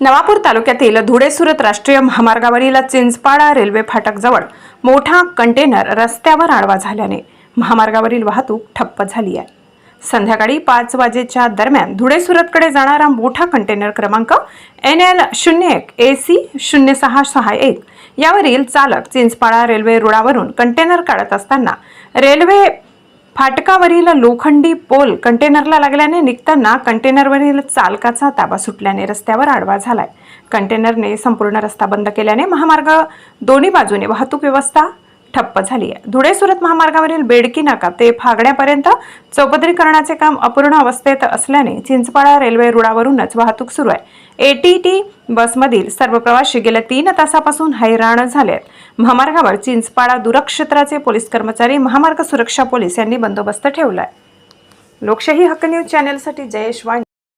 नवापूर तालुक्यातील धुळे सुरत राष्ट्रीय महामार्गावरील चिंचपाडा रेल्वे फाटकजवळ मोठा कंटेनर रस्त्यावर आडवा झाल्याने महामार्गावरील वाहतूक ठप्प झाली आहे. संध्याकाळी पाच वाजेच्या दरम्यान धुळे सुरतकडे जाणारा मोठा कंटेनर क्रमांक एन एल शून्य एक ए सी शून्य सहा सहा एक यावरील चालक चिंचपाडा रेल्वे रुळावरून कंटेनर काढत असताना रेल्वे फाटकावरील लोखंडी पोल कंटेनरला लागल्याने निघताना कंटेनरवरील चालकाचा ताबा सुटल्याने रस्त्यावर आडवा झालाय. कंटेनरने संपूर्ण रस्ता बंद केल्याने महामार्ग दोन्ही बाजूने वाहतूक व्यवस्था ठप्प झाली आहे. धुळे सुरत महामार्गावरील बेडकी नाका ते फागण्यापर्यंत चौपदरीकरणाचे काम अपूर्ण अवस्थेत असल्याने चिंचपाडा रेल्वे रुळावरूनच वाहतूक सुरू आहे. एटीटी बसमधील सर्व प्रवासी गेल्या तीन तासापासून हैराण झाले आहेत. महामार्गावर चिंचपाडा दूरक्षेत्राचे पोलीस कर्मचारी महामार्ग सुरक्षा पोलीस यांनी बंदोबस्त ठेवलाय. लोकशाही हक्क न्यूज चॅनेलसाठी जयेश वाणी.